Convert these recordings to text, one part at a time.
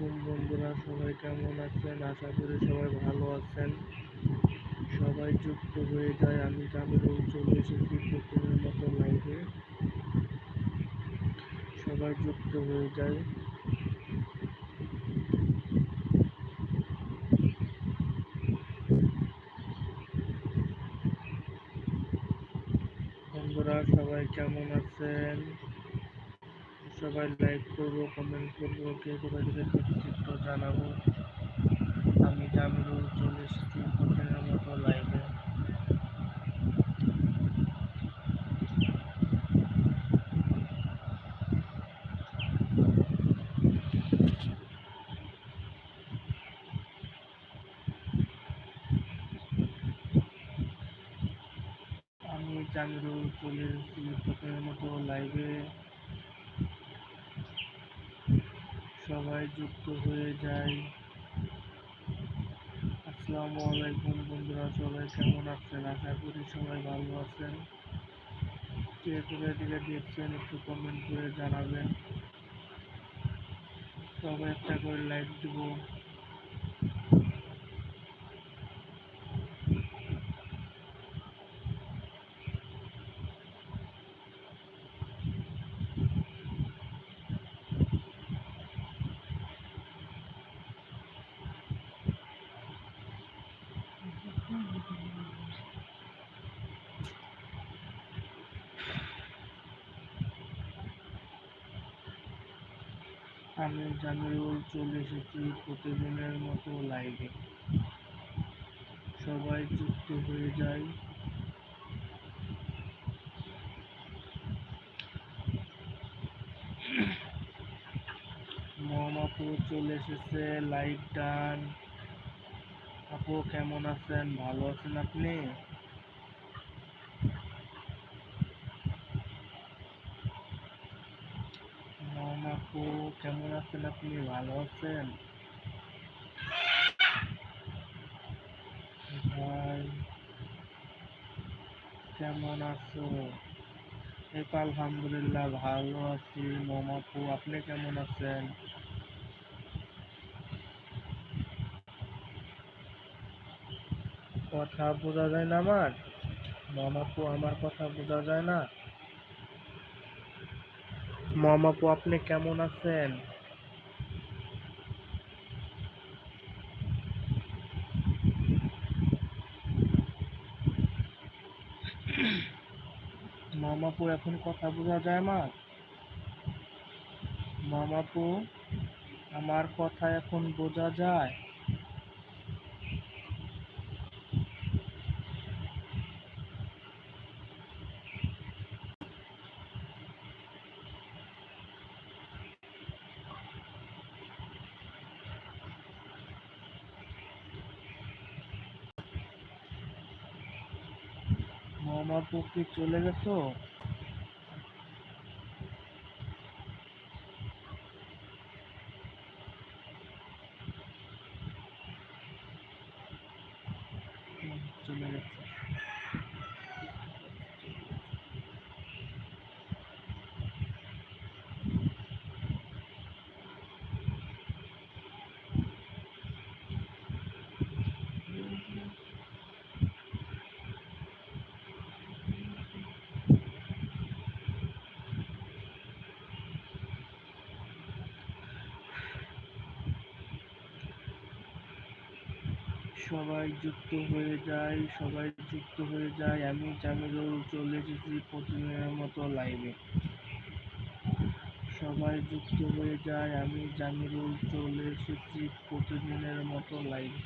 আলাইকুম বন্ধুরা, সবাই কেমন আছেন? আশা করি সবাই ভালো আছেন। সবাই যুক্ত হয়ে যায়, আমি জামিরুল চলে এসেছি প্রতিদিনের মতো লাইভে সবাই যুক্ত হয়ে যায়। বন্ধুরা, সবাই কেমন আছেন? সবাই লাইক করব কমেন্ট করব, কে কোথা থেকে দেখছি তো জানাব। আমি জামিরুল চলে এসেছি প্রতিদিনের মতো লাইভে আমি জামিরুল চলে এসেছি প্রতিদিনের মতো লাইভে সবাই যুক্ত হয়ে যায়। আসসালামু আলাইকুম বন্ধুরা, সবাই কেমন আছেন? আশা করি সবাই ভালো আছেন। কে কোথায় দেখছেন একটু কমেন্ট করে জানাবেন। সবাই একটা করে লাইক দিব। আমি জামিরুল চলে এসেছি প্রতিদিনের মতো লাইভে সবাই যুক্ত হয়ে যায়। মম চলে এসেছে লাইভ ডান আপু, কেমন আছেন? ভালো আছেন আপনি মম আপু কেমন আছেন আপনি? ভালো আছেন? ভাই, কেমন আছো? এই তো আলহামদুলিল্লাহ ভালো আছি মম আপু আপনি কেমন আছেন? কথা বোঝা যায় না আমার? মম আপু আমার কথা বোঝা যায় না? মম আপু আপনি কেমন আছেন? মামাপু এখন কথা বোঝা যায় আমার? মামাপু আমার কথা এখন বোঝা যায়? মামাপু পক্ষে চলে গেছো? চলে গেছে। সবাই যুক্ত হয়ে যায়, সবাই যুক্ত হয়ে যায়। আমি জামিরুল চলে এসেছি প্রতিদিনের মতো লাইভে সবাই যুক্ত হয়ে যায়, আমি জামিরুল চলে এসেছি প্রতিদিনের মতো লাইভে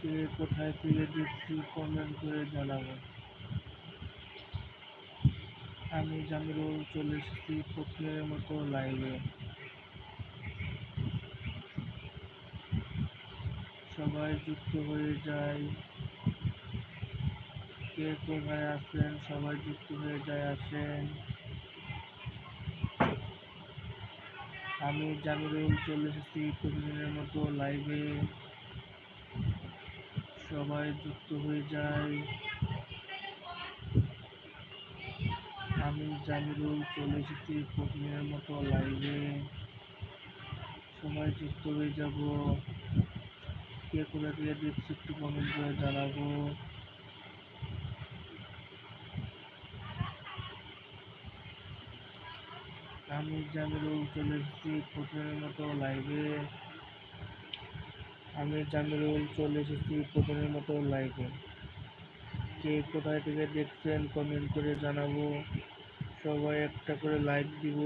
কে কোথায় থেকে দেখছি কমেন্ট করে জানাব। আমি জামিরুল চলে এসেছি প্রতিদিনের মতো লাইভে সবাই যুক্ত হয়ে যায়। কে কোথায় আছেন? সবাই যুক্ত হয়ে যায়, আসেন। আমি জামিরুল চলে এসেছি প্রতিদিনের মতো লাইভে সবাই যুক্ত হয়ে যায়। আমি জামিরুল চলে এসেছি প্রতিদিনের মতো লাইভে সবাই যুক্ত হয়ে যাব। কে কোথা থেকে দেখছি, একটু কমেন্ট করে জানাব। আমি জামিরুল চলে এসেছি প্রথমের মতো লাইভে আমি জামিরুল চলে এসেছি প্রথমের মতো লাইভে কে কোথায় থেকে দেখছেন কমেন্ট করে জানাব। সবাই একটা করে লাইক দিব।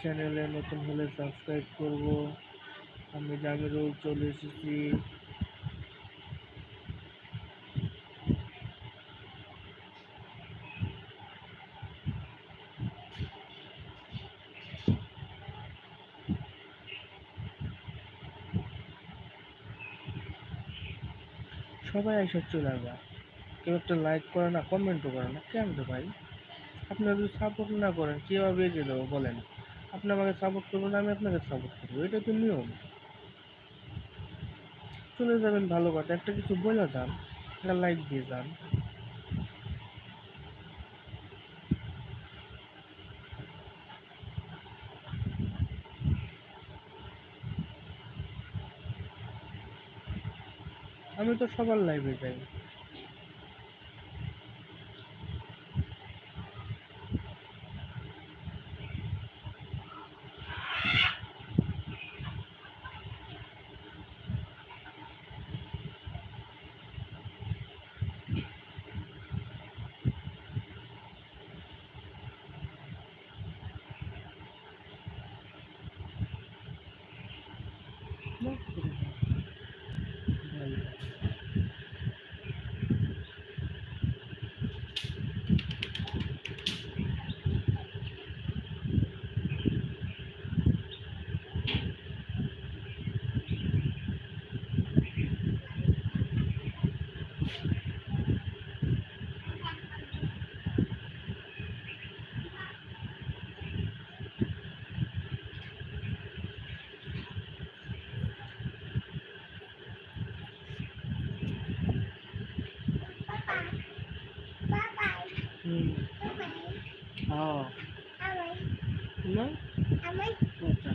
চ্যানেলে নতুন হলে সাবস্ক্রাইব করব। আমি জামিরুল চলে এসেছি। সবাই এসে চলে আসবে। কেউ একটা লাইক করে না কমেন্টও করে না। কেন তো ভাই? আপনারা যদি সাপোর্ট না করেন, কীভাবে এগিয়ে দেবো বলেন? আপনি আমাকে সাপোর্ট করবেন, আমি আপনাকে সাপোর্ট করব। এটা তো নিয়ম। চলে যাবেন ভালো কথা। একটা কিছু বলে যান, একটা লাইক দিয়ে যান। আমি তো সবার লাইভে যাই। হুম হ্যাঁ না আচ্ছা